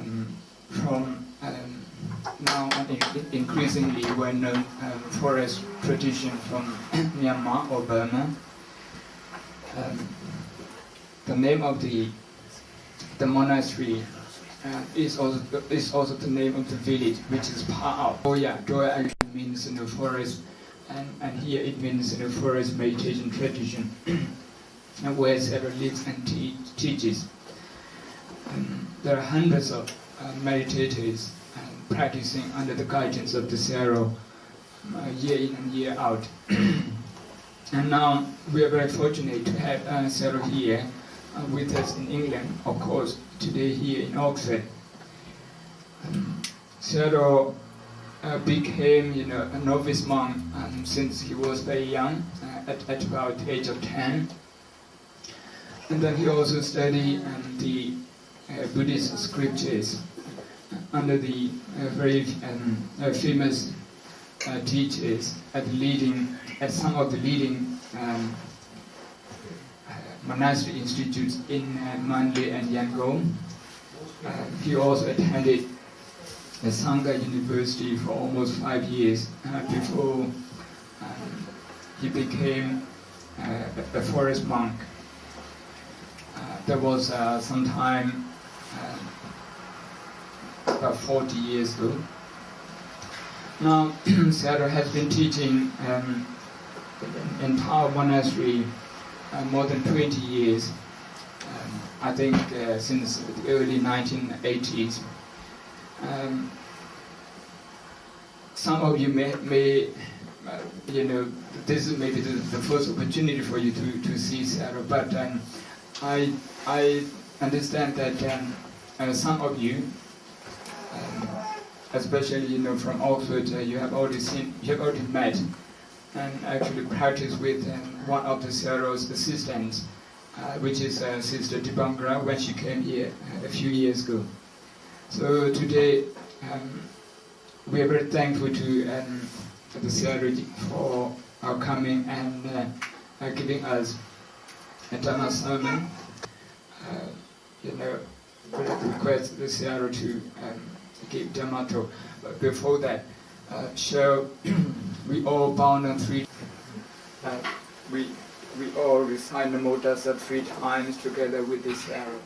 um, from um, now increasingly well-known um, forest tradition from Myanmar or Burma. Um, the name of the the monastery uh, is also is also the name of the village, which is Pa'ao. Joya, Joya actually means in the forest, and, and here it means in the forest meditation tradition, where Sarah lives and te- teaches. Um, there are hundreds of uh, meditators um, practicing under the guidance of the Zero uh, year in and year out. and now we are very fortunate to have uh, Zero here uh, with us in England, of course, today here in Oxford. Um, Zero uh, became, you know, a novice monk um, since he was very young, uh, at, at about the age of 10. And then he also studied um, the Buddhist scriptures under the uh, very um, uh, famous uh, teachers at leading, at some of the leading um, uh, monastery institutes in uh, Manly and Yangon. Uh, he also attended the Sangha University for almost five years uh, before um, he became uh, a forest monk. Uh, there was uh, some time uh, about 40 years ago. Now, Sarah has been teaching um, in Tao Monastery uh, more than 20 years. Um, I think uh, since the early 1980s. Um, some of you may, may uh, you know, this is maybe the, the first opportunity for you to, to see Sarah, but um, I, I understand that um, uh, some of you, especially you know from Oxford, uh, you have already seen, you have already met, and actually practiced with um, one of the Sarah's assistants, uh, which is uh, Sister Dibangra, when she came here a few years ago. So today, um, we are very thankful to um, the Sarah for our coming and uh, giving us a Dhamma sermon. Uh, you know, request the Sarah to um, talk. But before that, uh, shall we all bound on three? Uh, we we all recite the Modasa three times together with the Sarah.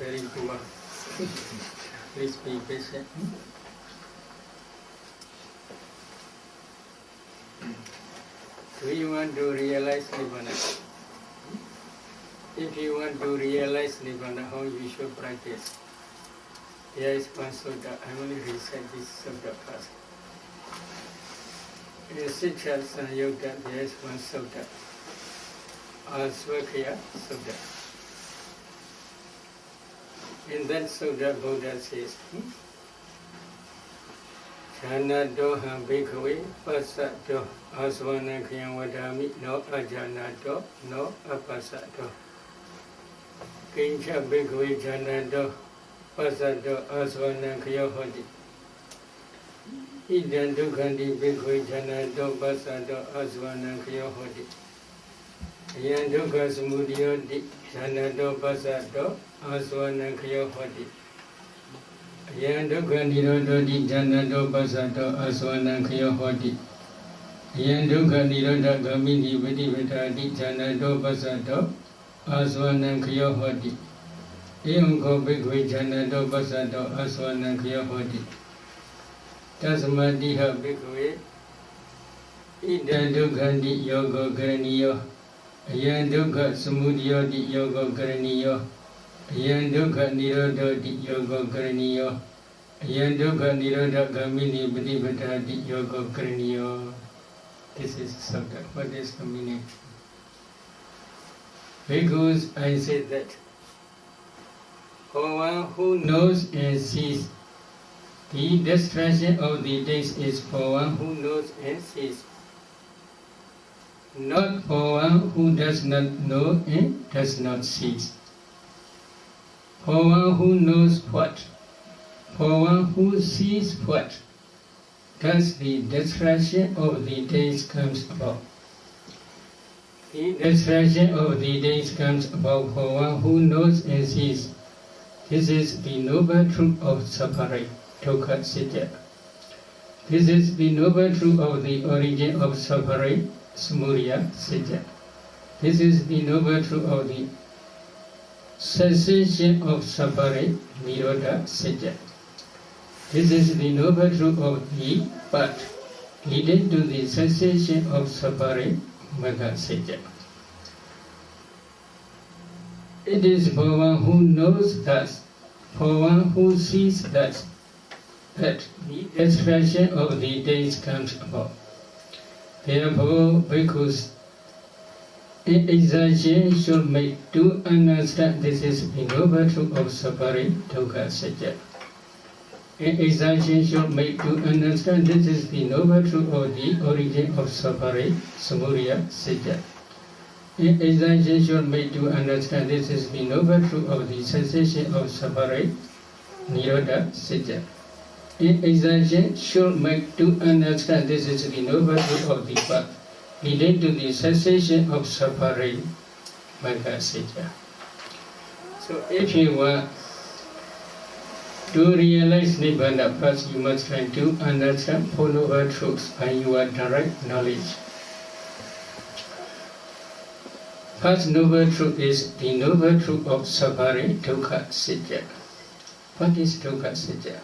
Is very poor. Please be patient. You want to realize Nibbana? If you want to realize Nibbana, how you should practice? There is one sutta. I only recite this sutta first. In Siksha Sanyutta, there is one sutta. Aswakya sutta. In that sutra, Buddha says, Jhana doham bhikkhuve passa doh asvana khiyam vadami no ajana doh no apassa doh. Kincha bhikkhuve jhana doh passa doh asvana khiyam hoti. Idan dukhanti bhikkhuve jhana doh passa doh asvana khiyam hoti. Yan dukkha samudiyoti jana do pasato asvana khyam hoti. ယံဒုက္ခនិရောဓတိဉာဏတောပစ္စတောအသဝနံခယောဟောတိယံဒုက္ခនិရောဓဂမိနိဝိတိဝတ္တာတိဉာဏတောပစ္စတောအသဝနံခယောဟောတိဧဝံခောဘိက္ခွေဉာဏတောပစ္စတောအသဝနံခယောဟောတိတသမတိဟဘိက္ခွေဣဒံဒုက္ခန္တိယောဂောကရဏီယော အယံဒုက္ခသမုဒယောတိယောဂောကရဏီယော Ayan dukkha nirodha di yoga karaniyo. Ayan dukkha nirodha gamini padipadati yoga karaniyo. This is subject. What is the meaning? Because I say that for one who knows and sees the destruction of the days is for one who knows and sees, not for one who does not know and does not see. For one who knows what, for one who sees what, thus the destruction of the days comes about. The destruction of the days comes about for one who knows and sees. This is the noble truth of suffering, dukkha. This is the noble truth of the origin of suffering, samudaya sitya. This is the noble truth of the cessation of suffering, nirodha sitya. This is the noble truth of the path leading to the cessation of suffering, magga sitya. It is for one who knows thus, for one who sees thus, that the expression of the days comes about. Therefore, because exertion should make to understand this is the noble truth of suffering, dukkha. In exertion should make to understand this is the noble truth of the origin of suffering, samudaya satya. In exertion should make to understand this is the noble truth of the cessation of suffering, nirodha satya. In exertion should make to understand this is the noble truth of the path leading to the cessation of suffering, magga satya. So if you want to realize Nibbana, first you must try to understand Four Noble Truths by your direct knowledge. First noble truth is the noble truth of suffering, dukkha, satya. What is dukkha, satya?